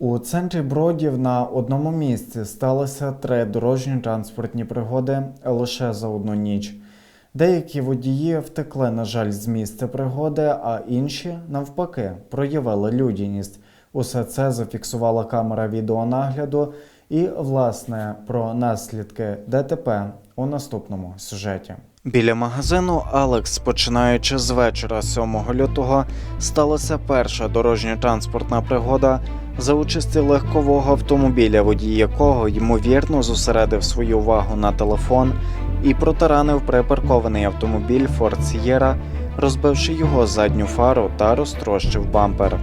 У центрі Бродів на одному місці сталися три дорожньо-транспортні пригоди лише за одну ніч. Деякі водії втекли, на жаль, з місця пригоди, а інші, навпаки, проявили людяність. Усе це зафіксувала камера відеонагляду. І, власне, про наслідки ДТП у наступному сюжеті. Біля магазину Алекс, починаючи з вечора 7 лютого, сталася перша дорожньо-транспортна пригода за участі легкового автомобіля, водій якого ймовірно зосередив свою увагу на телефон і протаранив припаркований автомобіль Ford Sierra, розбивши його задню фару та розтрощив бампер.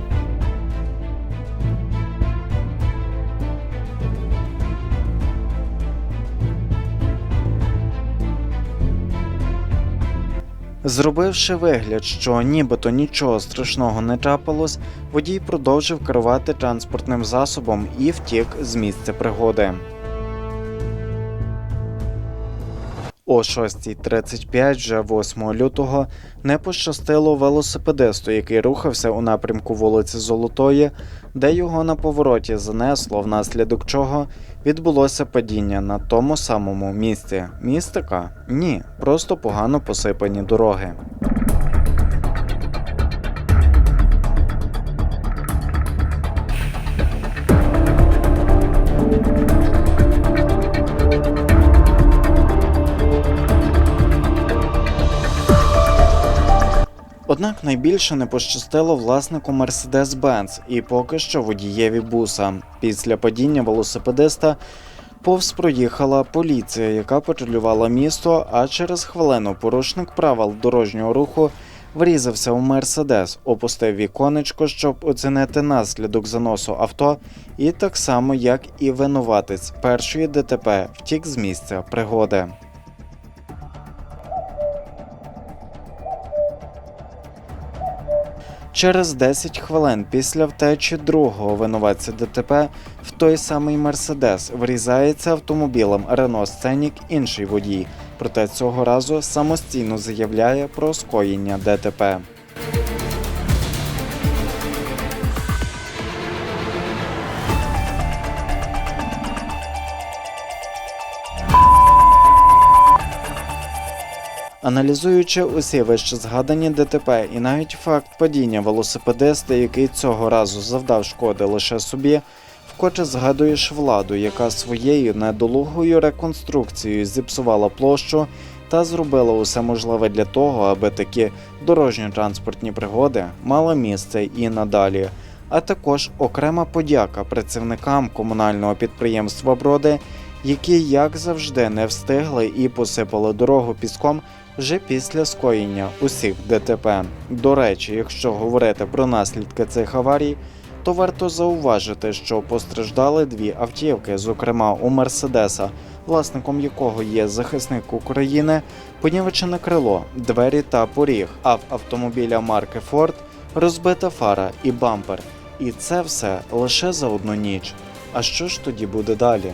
Зробивши вигляд, що нібито нічого страшного не трапилось, водій продовжив керувати транспортним засобом і втік з місця пригоди. О 6.35 вже 8 лютого не пощастило велосипедисту, який рухався у напрямку вулиці Золотої, де його на повороті занесло, внаслідок чого відбулося падіння на тому самому місці. Містика? Ні, просто погано посипані дороги. Однак найбільше не пощастило власнику Mercedes-Benz і поки що водієві буса. Після падіння велосипедиста повз проїхала поліція, яка патрулювала місто, а через хвилину порушник правил дорожнього руху врізався у Мерседес, опустив віконечко, щоб оцінити наслідок заносу авто, і так само, як і винуватець першої ДТП втік з місця пригоди. Через 10 хвилин після втечі другого винуватця ДТП в той самий Мерседес врізається автомобілем Рено Сценік інший водій, проте цього разу самостійно заявляє про скоєння ДТП. Аналізуючи усі вище згадані ДТП і навіть факт падіння велосипедиста, який цього разу завдав шкоди лише собі, вкотре згадуєш владу, яка своєю недолугою реконструкцією зіпсувала площу та зробила усе можливе для того, аби такі дорожньо-транспортні пригоди мали місце і надалі. А також окрема подяка працівникам комунального підприємства Броди, які, як завжди, не встигли і посипали дорогу піском вже після скоєння усіх ДТП. До речі, якщо говорити про наслідки цих аварій, то варто зауважити, що постраждали дві автівки, зокрема у Мерседеса, власником якого є захисник України, понівечене крило, двері та поріг, а в автомобіля марки Ford розбита фара і бампер. І це все лише за одну ніч. А що ж тоді буде далі?